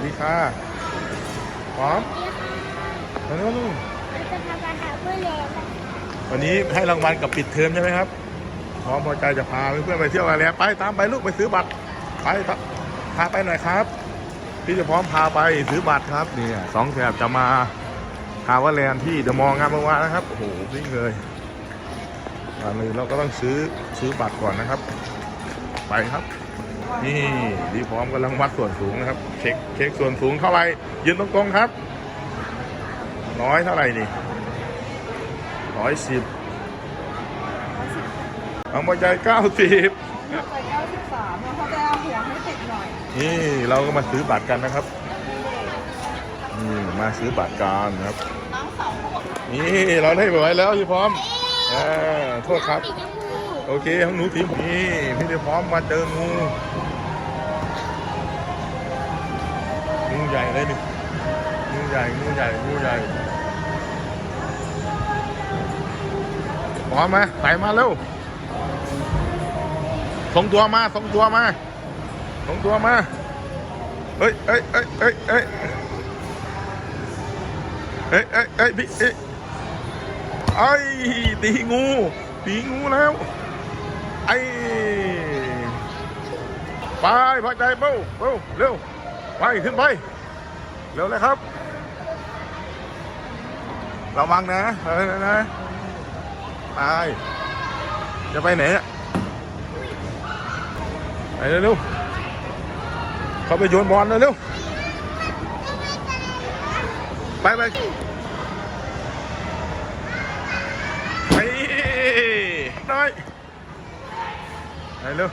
วัสดีค่ะพร้อมมาเร็วลูกเราจะพาไปหาเพื่อนเล่นกันวันนี้ให้รางวัลกับปิดเทอมใช่ไหมครับพร้อมพอใจจะพาเพื่อนๆไปเที่ยวอะไรไปตามไปลูกไปซื้อบัตรไปครับพาไปหน่อยครับพี่จะพร้อมพาไปซื้อบัตรครับเนี่ยสองแถบจะมาฮาวาแลนด์ที่เดอะมอลล์งามวงศ์วานนะครับโอ้โหวิ่งเลยมาเลยเราก็ต้องซื้อซื้อบัตรก่อนนะครับ ไปครับ นี่ดีพร้อมกำลังวัดส่วนสูงนะครับ เช็คเช็คส่วนสูงเท่าไหร่ยืนตรงๆครับร้อยเท่าไหร่นี่ร้อยสิบเอามาใจเก้าสิบไปเก้าสิบสามแล้วเขาจะเอาหัวให้ติดหน่อย นี่เราก็มาซื้อบัตรกันนะครับนี่มาซื้อบัตรกันนะครับน้องสองขวบนี่เราได้ไว้แล้วพี่พร้อมเออโทษครับสีชมพู โอเคของหนูทีมนี่พี่ได้พร้อมมาเจองูงูใหญ่เลยนี่งูใหญ่งูใหญ่งูใหญ่พร้อมไหมใส่มาเร็วส่งตัวมาส่งตัวมาส่งตัวมาเฮ้ยเอ้ยเอ้ยเอ้ยเอ้ยเอ้ยเอ้ยเอ้ยพี่เอ้ยตีงูตีงูแล้ว ไอ้ไปพอใจเบ้าเบ้าเร็วไปขึ้นไปเร็วเลยครับระวังนะเออนะไปจะไปไหนอะไปเร็วเขาไปโยนบอลเร็วไปไป ไปเร็ว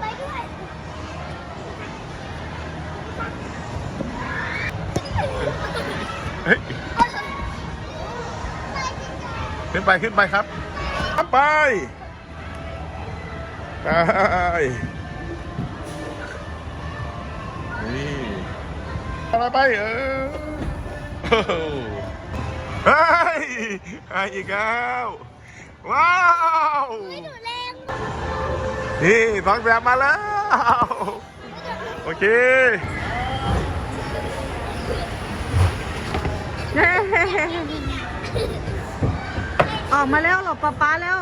ไปด้วยเฮ้ยขึ้นไปขึ้นไปครับขึ้นไปไปนี่อะไรไปเออโอ้โหเฮ้ยไอ้อีกแล้ว ว้าว นูเล่นนี่สองแบบมาแล้ว โอเคออกมาแล้วหลบป๊าป๊าแล้ว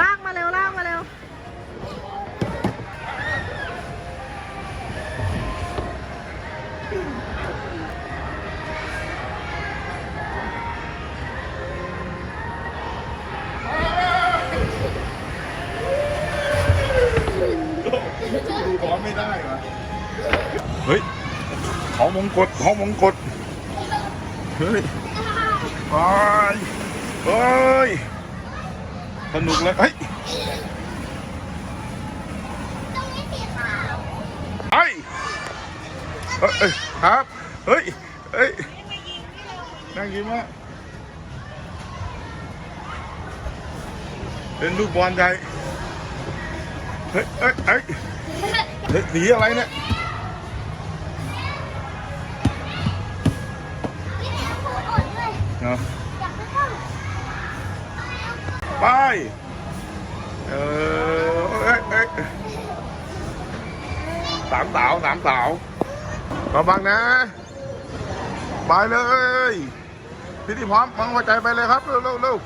ลากมาเร็วลากมาเร็ว กฎของมงกฎเฮ้ยไปเฮ้ยสนุกเลยเฮ้ยตรงนี้สีขาวไอ้เอ้ยเอ้ยครับเฮ้ยเฮ้ยนั่งยิ้มวะเป็นลูกบอลใหญ่เฮ้ยเอ้ยเอ้ยเฮ้ยสีอะไรเนี่ย เนาะอยากไปเข้าไป เออเอ้ยเอ้ยสามสาวสามสาวระวังนะ ไปเลยพี่ที่พร้อมฟังหัวใจไปเลยครับ เร็วเร็วเร็ว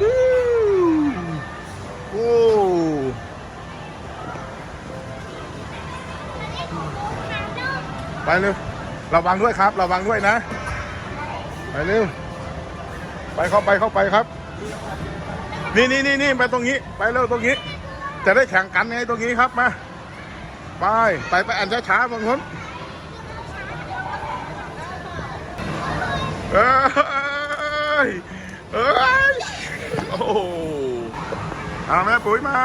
ฮู้โอ้ไปเร็วระวังด้วยครับ ระวังด้วยนะ ไปเร็ว ไปเข้าไปเข้าไปครับ นี่นี่นี่นี่ไปตรงนี้ ไปเร็วตรงนี้ จะได้แข่งกันไงตรงนี้ครับมาไปไปไปอันช้าๆบางคนเอ้ยเอ้ยโอ้โหเอาแม่ปุ๋ยมา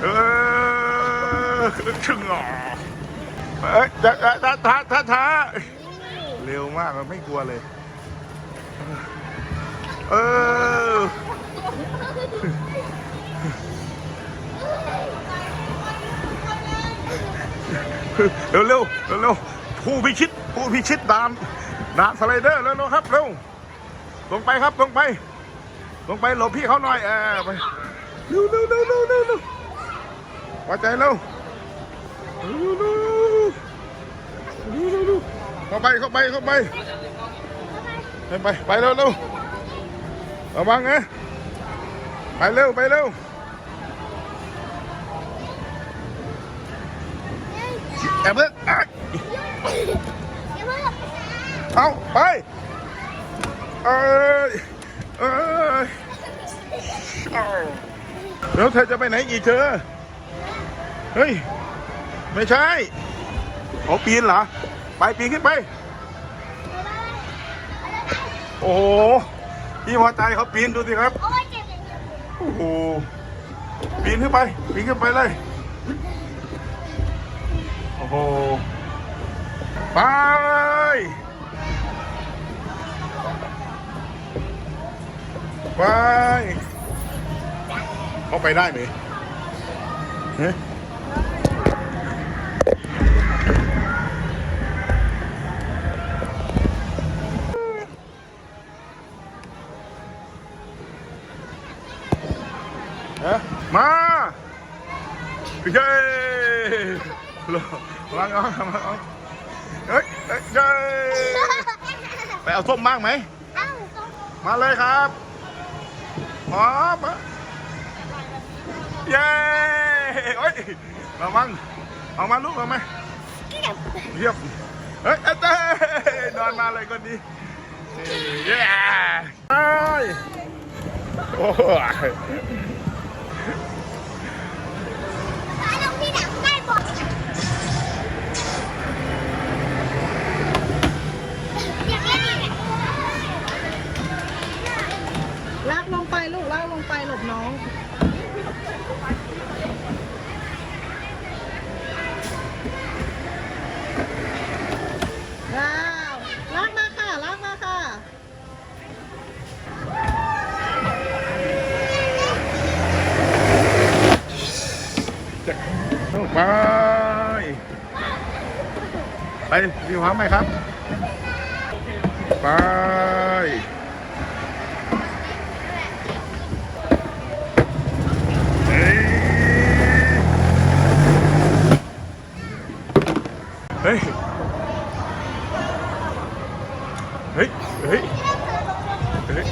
เออชึงอะเอ้ยช้าช้าช้าช้าช้าเร็วมากมันไม่กลัวเลย เออเร็วเร็วเร็วผู้พิชิตผู้พิชิตดานดานสไลเดอร์เร็วเร็วครับเร็วลงไปครับลงไป ลงไปหลบพี่เขาหน่อยเออไปเร็วเร็วเร็วเร็วเร็วเร็วพอใจเร็วเร็วเร็วเข้าไปเข้าไปเข้าไปไปไปไปเร็วเร็ว ระวังนะไปเร็ว ไปเร็ว แอบเพิ่งเดี๋ยเอาไป เอ้ยเอ้ยเอแล้วเธอจะไปไหนอีกเธอ เฮ้ย ไม่ใช่เขาปีนเหรอ ไปปีนขึ้นไป โอ้โห พี่พอใจเขาปีนดูสิครับ โอ้ยเจ็บอย่างเดียวโอ้โห ปีนขึ้นไป ปีนขึ้นไปเลย โอ้โห ไป ไปเขาไปได้ไหมเฮ้ มาเย้ลงวางเอาวางเอาเฮ้ยเฮ้ยเย้ไปเอาส้มบ้างไหมมาเลยครับพร้อมเย้โอ้ยระวังเอามาลูกเอามาเก็บเยี่ยมเฮ้ยเต้นอนมาเลยคนนี้เย้ไปโอ้ ไป ไปพี่พร้อมไหมครับ ไป เฮ้ย เฮ้ย เฮ้ย เฮ้ย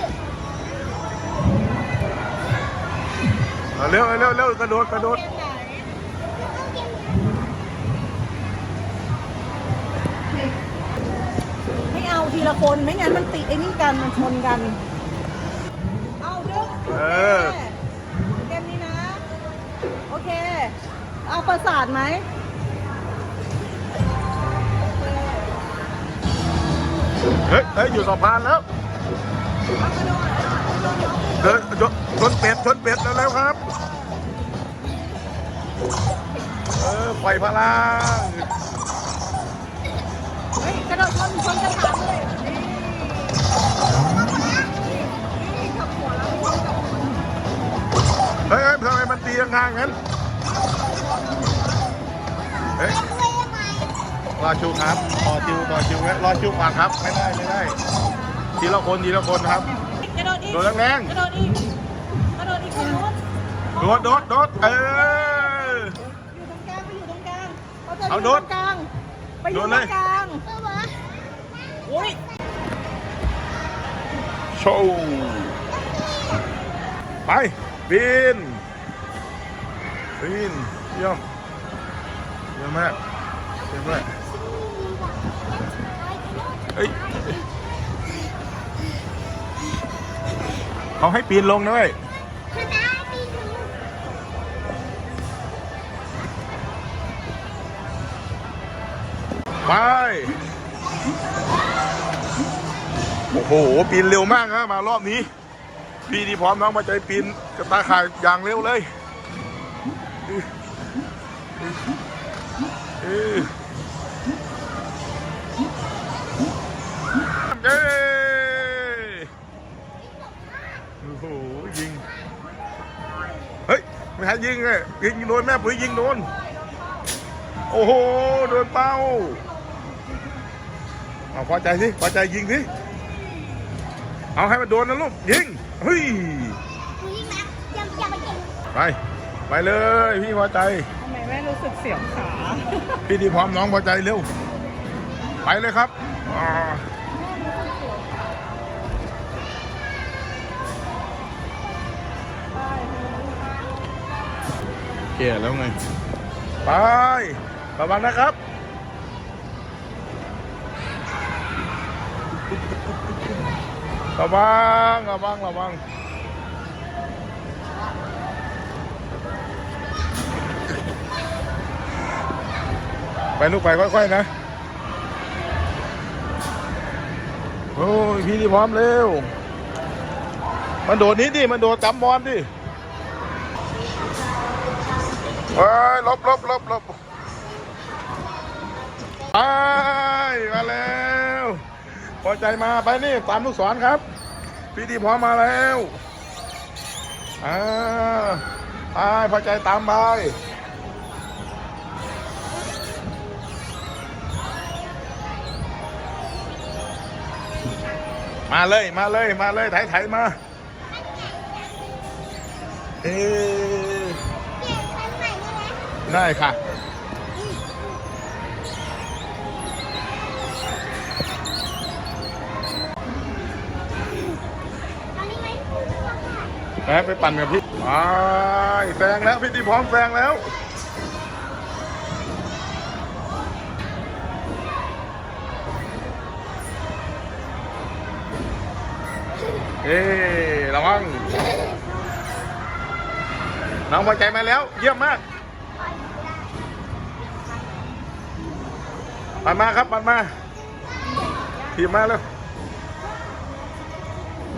เร็วเร็วเร็วกระโดดกระโดด ทีละคนไม่งั้นมันติดไอ้นี่กันมันชนกัน เอาดึกเออ เกมนี้นะ โอเค เอาประสาทไหมเฮ้ยเฮ้ยอยู่สะพานแล้วเดินชนชนเป็ดชนเป็ดแล้วแล้วครับ เออปล่อยพลัง เฮ้ยกระโดดชนชนกระถาง ทำไมมันตีห่างๆงั้นเฮ้ยรอชิวครับต่อชิวต่อชิวไว้รอชิวก่อนครับ ไม่ได้ไม่ได้ทีละคนทีละคนครับกระโดดอีกโดดแรงกระโดดอีกกระโดดอีกคนนู้นๆโดดโดดโดดเอออยู่ตรงกลางไปอยู่ตรงกลางเขาจะเอาอยู่โดตดรงกลางไปอยู่โดตดรเลยงกลางเออวะโอ้ยโชว์ไปบิน บินเยี่ยมเยี่ยมมากเยี่ยมมากเฮ้ยเขาให้ปีนลงนะเว้ยไป โอ้โห ปีนเร็วมากนะมารอบนี้ พี่ที่พร้อมน้องมาใจปีนกระตาข่ายอย่างเร็วเลย เย้โอ้โหยิง เฮ้ยไม่ให้ยิงเลยยิงโดนแม่ปุ๋ยยิงโดน โอ้โห โดนเป้าเอาพอใจสิพอใจยิงสิ เอาให้มันโดนนะลูก ยิง เฮ้ยกูยิงนะยังยังไม่เก่งไป ไปเลย พี่พอใจ ทำไมแม่รู้สึกเสียวขา พี่ที่พร้อมน้องพอใจเร็ว ไปเลยครับเกียแล้วไง ไประวังนะครับระวังระวังระวัง ไปลูกไปค่อยๆนะ โอ้ยพี่ที่พร้อมเร็ว มันโดดนี้ดิ มันโดดจำบอลดิเฮ้ยลบลบลบลบไปมาแล้วพอใจมาไปนี่ตามลูกศรครับ พี่ที่พร้อมมาแล้วอ่าไปพอใจตามไป มาเลยมาเลยมาเลยไถไถมา เอ๊ะเปลี่ยนคันใหม่ได้ไหมได้ค่ะตอนนี้ไหมพูดว่าค่ะแม่ไปปั่นกับพี่ไปแซงแล้วพี่ที่พร้อมแซงแล้ว เอ๊ระวังน้องพอใจมาแล้ว เยี่ยมมากปันมาครับปันมาทีมมาแล้ว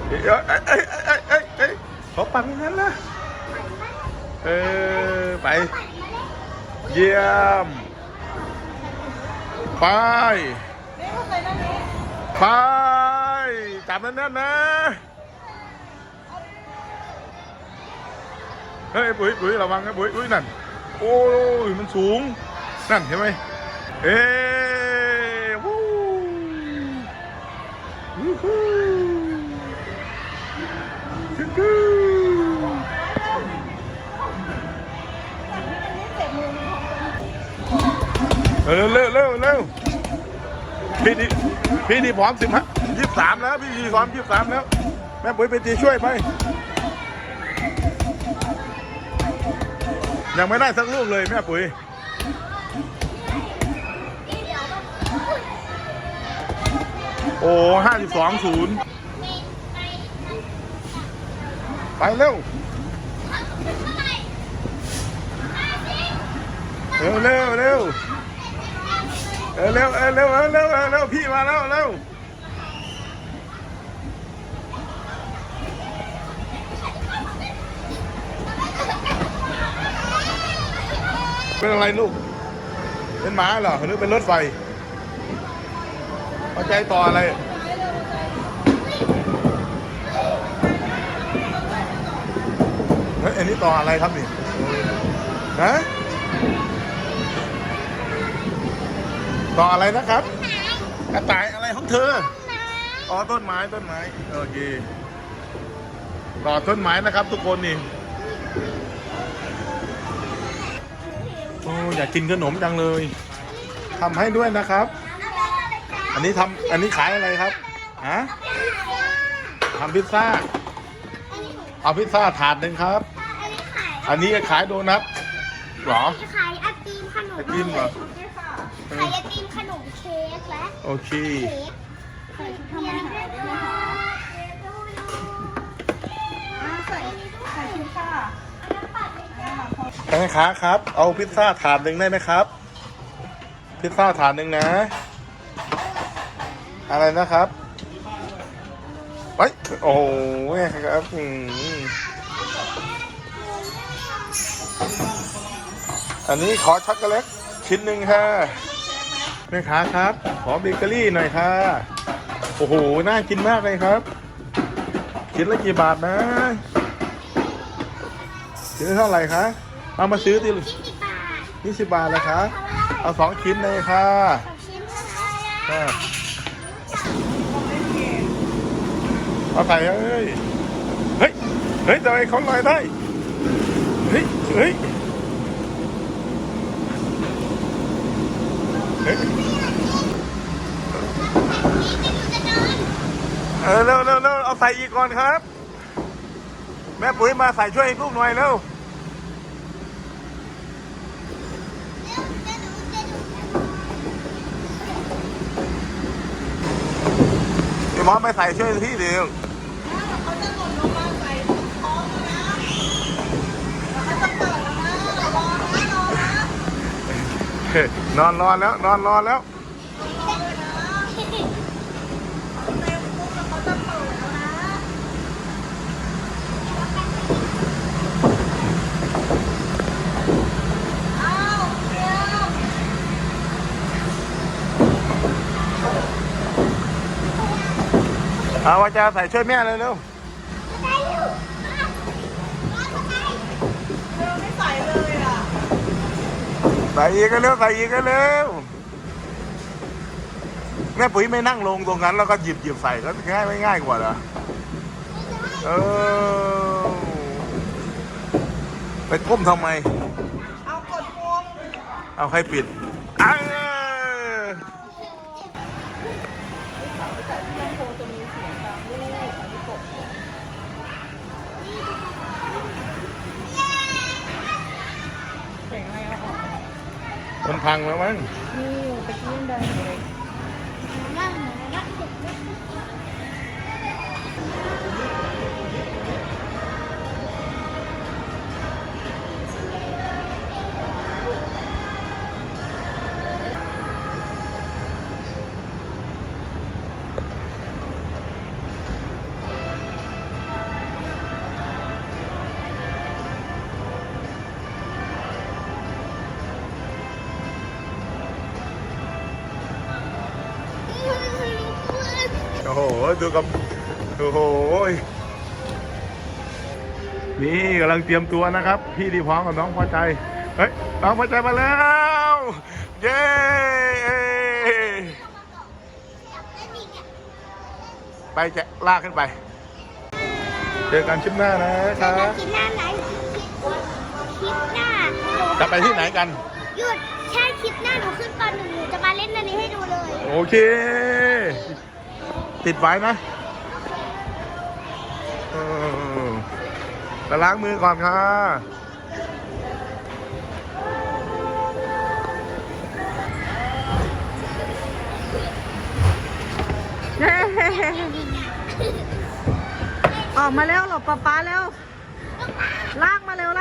เอ้ยเอ้ยเอ้ยเอ้ยเอ้ยเอ้ยขอปั่นงั้นนะเออไป เยี่ยม ไป ไปจับแน่นๆนะ เฮ้ยปุ๋ยปุ๋ยระวังนะปุ๋ยอุ้ยนั่น โอ้ยมันสูง นั่นเห็นไหมเอ้วู้วู้ฮู้ฮู้ฮู้เร็วเร็วเร็วเร็วพี่นี่พี่นี่พร้อมสิบฮะยี่สิบสามแล้ว พี่นี่พร้อมยี่สิบสามแล้ว แม่ปุ๋ยไปตีช่วยไป ยังไม่ได้สักลูกเลยแม่ปุ๋ย โอ้ห้าสิบสองศูนย์ไปเร็ว เร็วเร็วเร็วเออเร็วเร็วเร็วเออเร็วพี่มาแล้วเร็ว เป็นอะไรลูก เป็นหมาเหรอหรือเป็นรถไฟพอใจต่ออะไรเฮ้ยอันนี้ต่ออะไรครับนี่ฮะต่ออะไรนะครับกระต่ายอะไรของเธออ๋อต้นไม้ต้นไม้โอเคต่อต้นไม้นะครับ ทุกคนนี่โอ้อยากกินขนมจังเลยทำให้ด้วยนะครับ อันนี้ทำอันนี้ขายอะไรครับฮะทำพิซซ่าเอาพิซซ่าถาดหนึ่งครับ อันนี้ขายอันนี้ขายโดนัทเหรอขายไอติมขนมไอติมเหรอขายไอติมขนมเค้กและโอเคเค้กขายทำอาหารด้วยนะคะใส่ใส่ชุดค่ะ แม่ค้าครับ เอาพิซซ่าถาดหนึ่งได้ไหมครับ พิซซ่าถาดหนึ่งนะ อะไรนะครับเฮ้ยโอ้โหครับอืมอันนี้ขอช็อกโกแลตชิ้นหนึ่งค่ะแม่ค้าครับ ขอเบเกอรี่หน่อยค่ะ โอ้โห น่ากินมากเลยครับชิ้นละกี่บาทนะชิ้นเท่าไหร่คะ เอามาซื้อดิยี่สิบบาทยี่สิบบาทเลยคะเอาสองชิ้นเลยค่ะสองชิ้นเท่าไหร่อะค่ะเอาใส่เฮ้ย เฮ้ย เฮ้ยทำไมเขาลอยได้ เฮ้ย เฮ้ย เฮ้ยเออเร็วเร็วเร็วเอาใส่อีกก่อนครับ แม่ปุ๋ยมาใส่ช่วยลูกหน่อยเร็ว พี่หมอไม่ใส่ช่วยพี่เดียวเขาจะหล่นลงมาใส่ท้องแล้วนะแล้วเขาจะเปิดแล้วนะรอนะรอนะนอนรอแล้ว นอนรอแล้ว เต็มปุ๊บแล้วเขาจะเปิดแล้วนะ อ้าวเดี๋ยว เอาว่าจะใส่ช่วยแม่เลยเร็วเธอไม่ใส่เลยอะ ใส่อีกก็เร็วใส่อีกก็เร็วแม่ปุ๋ยไม่นั่งลงตรงนั้นแล้วก็หยิบหยิบใส่ก็ง่ายไม่ง่ายกว่าเหรอเออไปก้มทำไม เอากดปุ่มเอาให้ปิดอ้า พังแล้วมั้ง อ้โห ดูกับ โอ้โห นี่กำลังเตรียมตัวนะครับ พี่ดีพร้อมกับน้องพอใจ เฮ้ย น้องพอใจมาแล้ว เย้ไปจะลากขึ้นไป เจอกันชิปหน้านะคจะรับกินหน้าไหนคลิปหน้าจะไปที่ไหนกัน หยุด แค่คลิปหน้าหนูขึ้นตอนหนึ่งหนูจะมาเล่นอันนี้ให้ดูเลย โอเค ติดไว้นะเออแต่ล้างมือก่อนค่ะออกมาแล้วหรอป๊าป๊าแล้วลากมาเร็ว